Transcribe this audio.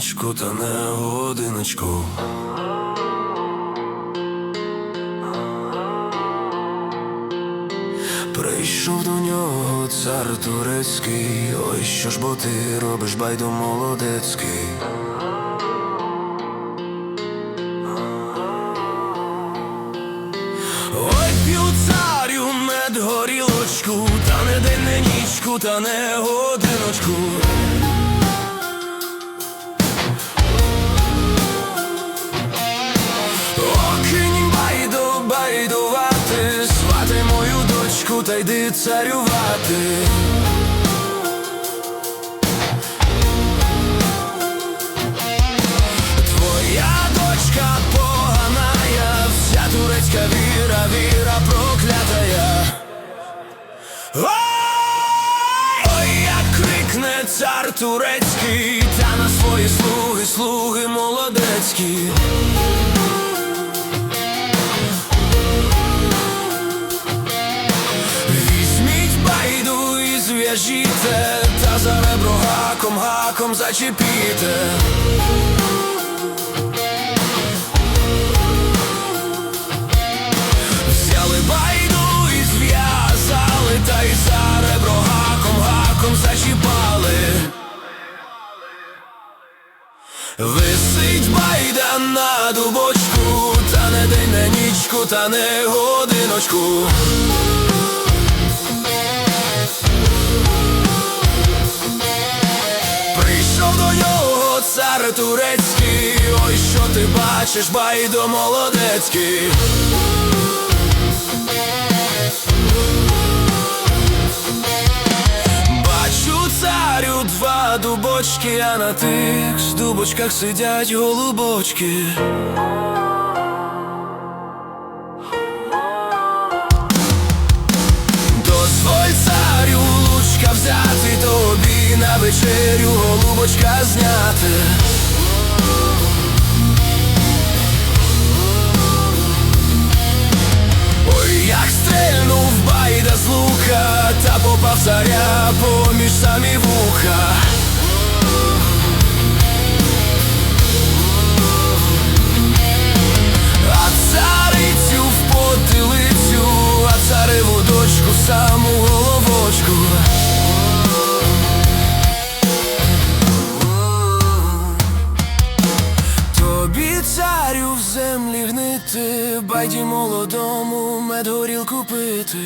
нічку, та не годиночку. Прийшов до нього цар турецький, ой, що ж бо ти робиш, байду молодецький. Ой, п'ю царю мед горілочку, та не день, не нічку, та не годиночку. Та йди царювати. Твоя дочка поганая, вся турецька віра, віра проклятая. Ой, ой, як крикне цар турецький, та на свої слуги, слуги молодецькі. Байду та за ребро гаком, гаком зачепіте. Взяли байду і зв'язали, та й за ребро гаком, гаком зачіпали. Висить байда на дубочку, та не день, не нічку, та не годиночку. Турецький, ой, що ти бачиш, байдо молодецький. Бачу царю два дубочки, а на тих дубочках сидять голубочки. Дозволь царю лучка взяти тобі на вечерю голубочка зняти. Ой, як стрельнув байда з лука, та попав заря поміж самі вуха. Царю в землі гнити, байді молодому медгорілку пити.